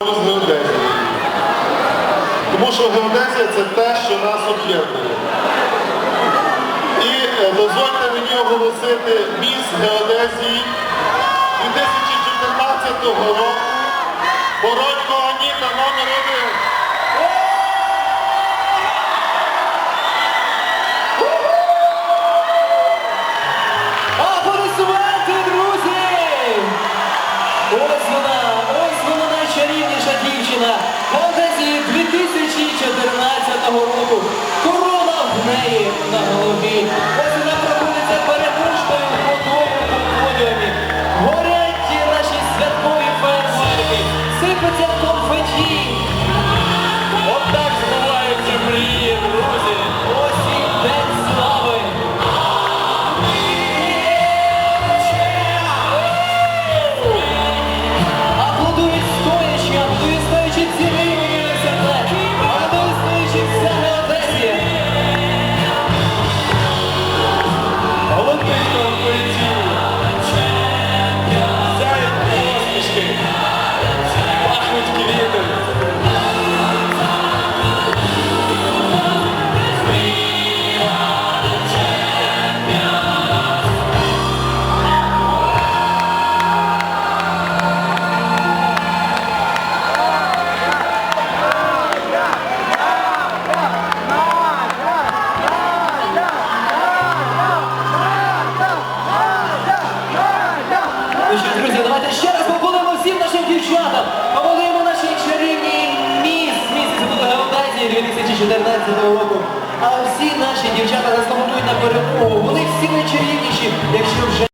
Геодезії. Тому що геодезія це те, що нас об'єднує. І е, дозвольте мені оголосити міс геодезії 2014 року Бородько Аніта номер 1. На голові. Ось вона проходиться переможною в по подіумі. Горять наші святкові фейерверки. Сипеться конфеті. Нашим дівчатам. наші нашій чарівній міс місяці буде Геодезії 2014 року. А всі наші дівчата нас на перемогу.